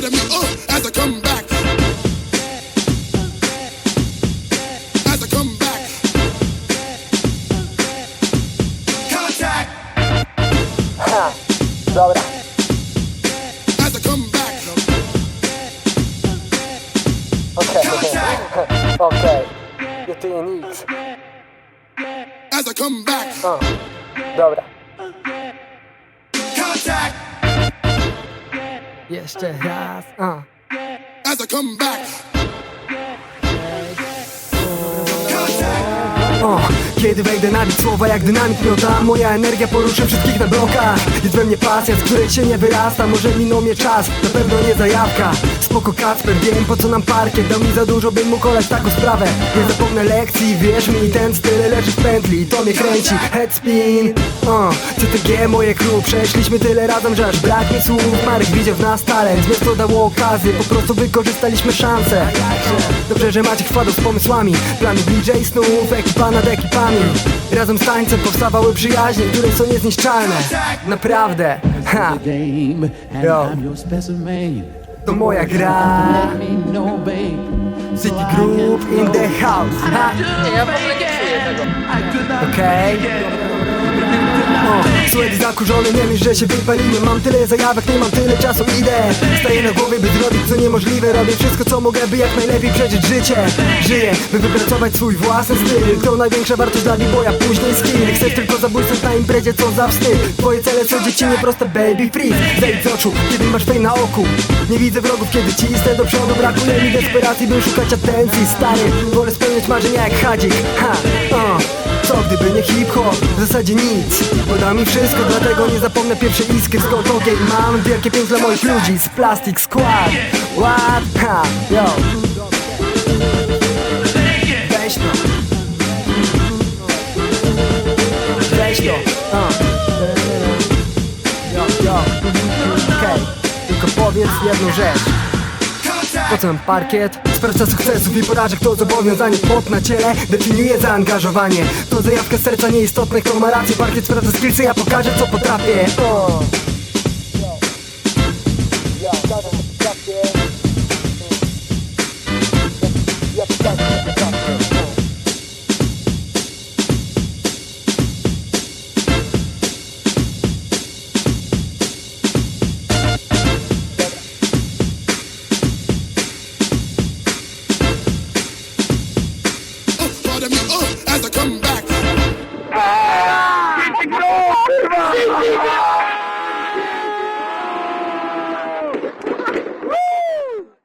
out of me, uh, as I come back. As I come back. Contact. As I come back. Okej. Okej. Nie ty nie nic. As I come back. O. Dobra. Contact. Yes, to uh-huh. have, uh. As I come back. O, kiedy wejdę na bit słowa jak dynamit miota Moja energia poruszy wszystkich na blokach. Jest we mnie pasja, z której się nie wyrasta Może minął mnie czas, na pewno nie zajawka. Spoko Kacper, wiem po co nam parkiet Dał mi za dużo, bym mógł olać taką sprawę. Nie zapomnę lekcji, wierz mi Ten styl leży w pętli, to mnie kręci. Head spin, o, CTG moje crew Przeszliśmy tyle razem, że aż brak mi słów. Marek widział w nas talent, miasto dało okazję Po prostu wykorzystaliśmy szansę. Dobrze, że Maciek wpadł z pomysłami Plany bliżej snów, ekipa nad ekipami. Razem z tańcem powstawały przyjaźnie, które są niezniszczalne. Naprawdę, ha, Yo. To moja gra. City Group in the house, ha, Nie, ja w ogóle nie czuję tego. okej. O, Słuchaj zakurzony, nie myśl, że się wypalimy. Mam tyle zajawek, nie mam tyle czasu, idę. Staję na głowie, by zrobić niemożliwe Robię wszystko co mogę, by jak najlepiej przeżyć życie. Żyję, by wypracować swój własny styl. To największa wartość dla b-boya, później skill. Chcesz tylko zabójstwo na imprezie, co za wstyd. Twoje cele są dziecinnie proste, baby freeze. Zejdź z oczu, kiedy masz fej na oku. Nie widzę wrogów, kiedy cisnę do przodu. Brakuje mi desperacji, by szukać atencji Stary, wolę spełniać marzenia jak hadzik. Ha, o co gdyby nie hip-hop? W zasadzie nic. Poda mi wszystko, dlatego nie zapomnę pierwszej iskry z I mam wielkie pięć dla moich ludzi. Z Plastic Squad. What? Ha, yo. Weź to. Weź to. Uh. Yo, yo. Okej, tylko powiedz jedną rzecz nam parkiet? Sprawca sukcesów i porażek to zobowiązanie Pot na ciele definiuje zaangażowanie To zajawka serca nieistotne, kto ma rację Parkiet sprawdza skillsy, ja pokażę co potrafię. uh, as the.